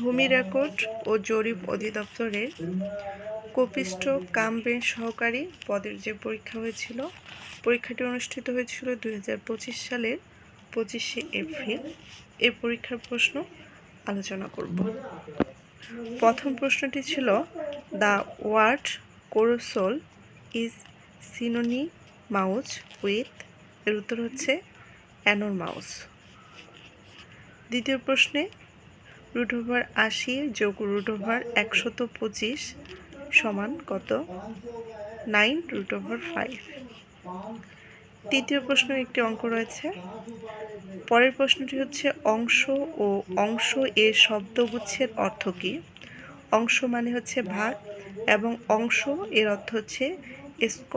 ভূমি রেকর্ড ও জরিপ অধিদপ্তরের কপিষ্ঠ কাম বেঞ্চ সহকারী পদের যে পরীক্ষা হয়েছিল, পরীক্ষাটি অনুষ্ঠিত হয়েছিল দুই হাজার পঁচিশ সালের পঁচিশে এপ্রিল। এ পরীক্ষার প্রশ্ন আলোচনা করব। প্রথম প্রশ্নটি ছিল, the word colossal is synonymous with এর উত্তর হচ্ছে অ্যানোর মাউস দ্বিতীয় প্রশ্নে রুট ওভার আশি যোগ রুট ওভার একশত পঁচিশ সমান কত? Nine root over five. তৃতীয় প্রশ্ন একটি অঙ্ক রয়েছে। পরের প্রশ্নটি হচ্ছে, অংশ ও অংশ এর শব্দগুচ্ছের অর্থ কী? অংশ মানে হচ্ছে ভাগ এবং অংশ এর অর্থ হচ্ছে স্ক,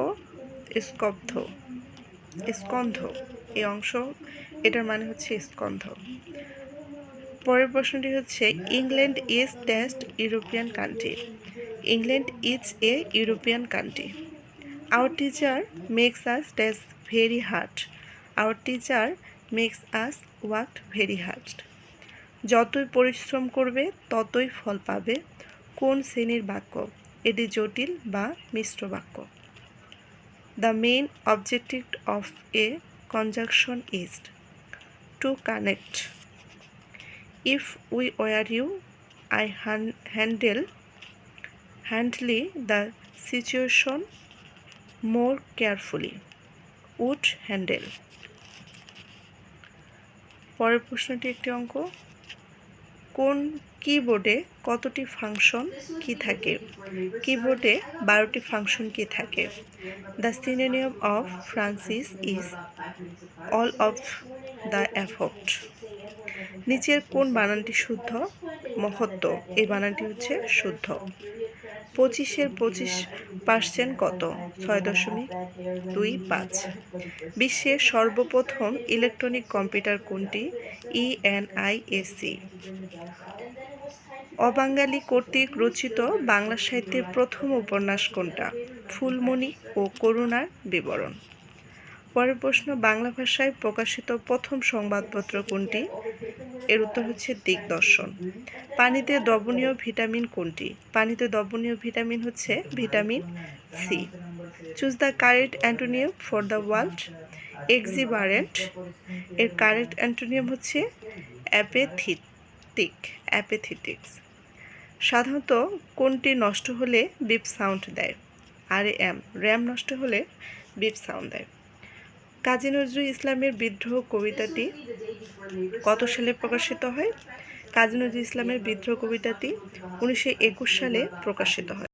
স্কব্ধ, স্কন্ধ। এই অংশ, এটার মানে হচ্ছে স্কন্ধ। পরের প্রশ্নটি হচ্ছে, England is test European country. England is a European country. Our teacher makes us test very hard our teacher makes us work very hard যতই পরিশ্রম করবে, ততই ফল পাবে। কোন শ্রেণির বাক্য? এটি জটিল বা মিশ্র বাক্য। The main objective of a conjunction is to connect if we were you i han- handle handle the situation more carefully would handle পরের প্রশ্নটি একটি অঙ্ক কোন কিবোর্ডে কতটি ফাংশন কি থাকে কিবোর্ডে বারোটি ফাংশন কি থাকে the synonym of Francis is all of the effort নিচের কোন বানানটি শুদ্ধ? মহত্ব। এই বানানটি হচ্ছে শুদ্ধ। পঁচিশের পঁচিশ পার্সেন্ট কত? ছয় দশমিক দুই পাঁচ। বিশ্বের সর্বপ্রথম ইলেকট্রনিক কম্পিউটার কোনটি? E ইএনআইএসি অবাঙ্গালি কর্তৃক রচিত বাংলা সাহিত্যের প্রথম উপন্যাস কোনটা? ফুলমণি ও করুণার বিবরণ। পরের প্রশ্ন, বাংলা ভাষায় প্রকাশিত প্রথম সংবাদপত্র কোনটি? এর উত্তর হচ্ছে দিগদর্শন। পানিতে দ্রবণীয় ভিটামিন কোনটি? পানিতে দ্রবণীয় ভিটামিন হচ্ছে vitamin C. Choose the correct antonym for the world exuberant. এর কারেক্ট অ্যান্টোনিয়াম হচ্ছে অ্যাপেথিটিক অ্যাপেথিটিক্স। সাধারণত কোনটি নষ্ট হলে বিপ সাউন্ড দেয়? আর এম র্যাম নষ্ট হলে বিপ সাউন্ড দেয়। কাজী নজরুল ইসলামের বিদ্রোহ কবিতাটি কত সালে প্রকাশিত হয়? কাজী নজরুল ইসলামের বিদ্রোহ কবিতাটি উনিশশো একুশ সালে প্রকাশিত হয়।